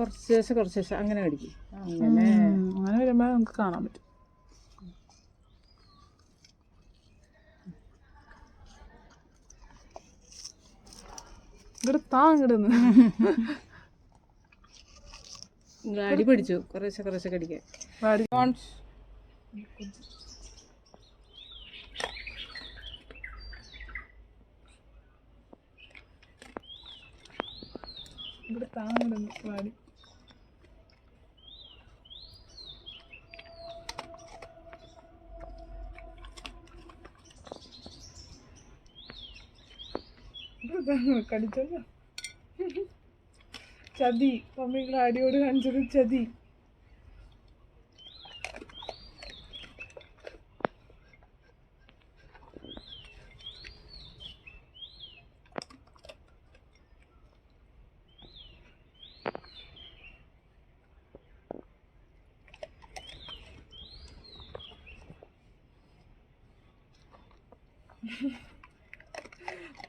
കുറച്ച് ദിവസം കുറച്ച് ദിവസം അങ്ങനെ കടിക്കും. അങ്ങനെ അങ്ങനെ വരുമ്പോ നമുക്ക് കാണാൻ പറ്റും. ഇങ്ങോട്ട് താ ഇങ്ങോട്ട് അടി പിടിച്ചു. കുറേശ്ശെ കുറേശ്ശെ കടിക്കാൻ. വാടി. താ ഇങ്ങോട്ട് വാടി. കടിച്ചല്ലോ ചതി മമ്മികൾ അടിയോട് കാണിച്ചത് ചതി.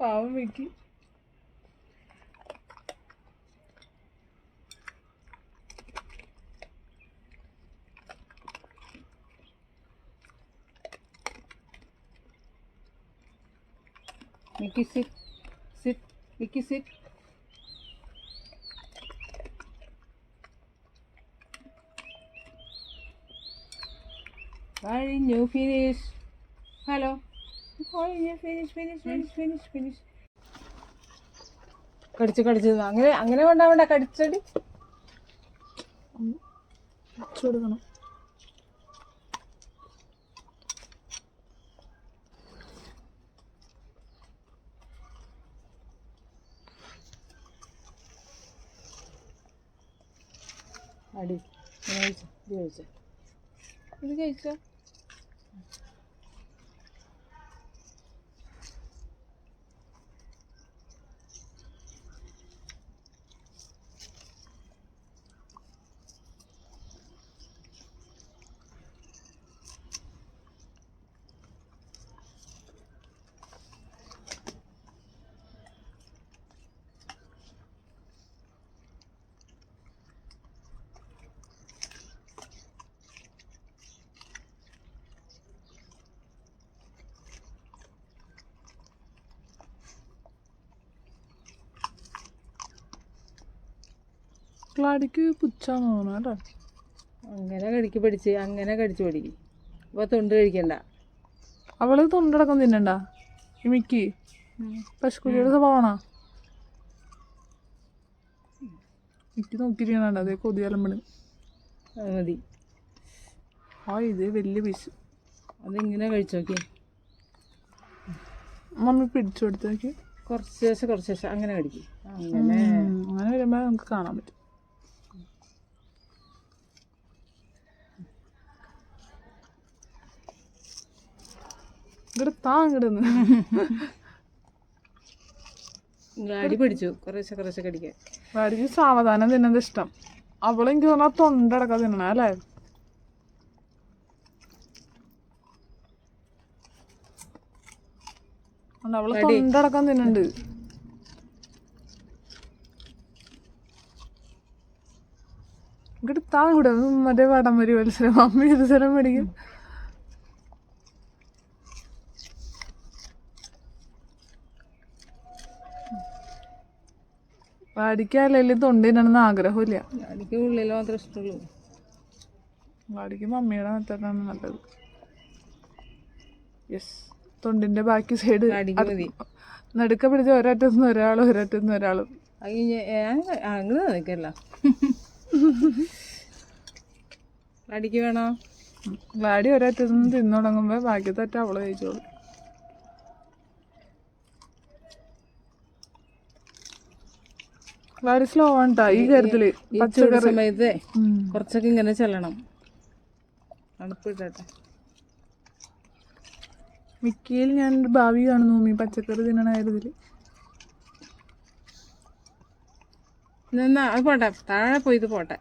പാവം വെക്കി Mickey sit sit Mickey sit കഴിഞ്ഞു ഫിനിഷ് ഹലോ കഴിഞ്ഞു Finish finish finish finish finish കടിച്ചു കടിച്ചു അങ്ങനെ അങ്ങനെ കൊണ്ടാവണ്ട കടിച്ചടി. കൊടുക്കണം. അടി. കഴിച്ചോ. ഇത് കഴിച്ചോ? ക്ലാടിക്ക് പുച്ഛാന്ന് തോന്നുന്നു കേട്ടോ. അങ്ങനെ കടിക്ക് പഠിച്ച് അങ്ങനെ കടിച്ചു പഠിക്കും. അപ്പോൾ തൊണ്ട് കഴിക്കണ്ട. അവൾ തൊണ്ടടക്കം തിന്നണ്ട? ഈ മിക്കി? പശുക്കുട്ടിയുടെ സ്വഭാവമാണോ മിക്കി നോക്കിയിരിക്കണ്ട അതേ കൊതിയാലമ്പണ്. അത് മതി. ആ ഇത് വലിയ പീസ് അതിങ്ങനെ കഴിച്ചു നോക്കി മമ്മി പിടിച്ചു കൊടുത്തേക്ക് കുറച്ച് ശേഷം കുറച്ച് ശേഷം അങ്ങനെ കടിക്കും. അങ്ങനെ അങ്ങനെ വരുമ്പോ നമുക്ക് കാണാൻ പറ്റും. ഇങ്ങോട്ട് താ ഇങ്ങോട്ട് അടി പിടിച്ചു. കുറേശ്ശെ കുറേശ്ശെ കടിക്കാൻ. വാടിക്ക് സാവധാനം തിന്നത് ഇഷ്ടം. അവളെനിക്ക് തോന്നാ തൊണ്ടടക്കം തിന്നണ അല്ലേ? അവൾ തൊണ്ടടക്കം തിന്നുണ്ട്. ഇങ്ങോട്ട് താ ഇവിടെ മറ്റേ വടം വരി മത്സരം. അമ്മ ഏത് സ്ഥലം മേടിക്കും? വാടിക്കല്ലേലും തൊണ്ടിനാണെന്ന് ആഗ്രഹമില്ല. വാടിക്ക് ഉള്ളിൽ മാത്രമേ ഇഷ്ടമുള്ളൂ. വാടിക്ക് മമ്മിയുടെ മെത്തേഡാണ് നല്ലത്. യെസ് തൊണ്ടിന്റെ ബാക്കി സൈഡ് നടുക്ക പിടിച്ച ഒരറ്റത്തുനിന്ന് ഒരാളും ഒരറ്റത്തുനിന്ന് ഒരാളും അങ്ങനെ നിൽക്കല്ല അടിക്ക് വേണോ? വാടി ഒരറ്റത്തുനിന്ന് തിന്നു തുടങ്ങുമ്പോ ബാക്കി തെറ്റ അവൾ കഴിച്ചോളൂ. വാടി സ്ലോ ആണ് ഈ കാര്യത്തിൽ പച്ചക്കറി. സമയത്ത് കുറച്ചൊക്കെ ഇങ്ങനെ ചെല്ലണം. തണുപ്പിട്ടെ മിക്കയിൽ ഞാൻ ഭാവി കാണുന്നു മമ്മി പച്ചക്കറി തിന്നണ കാര്യത്തിൽ. നിന്നാ അത് പോട്ടെ താഴെ പോയി ഇത് പോട്ടെ.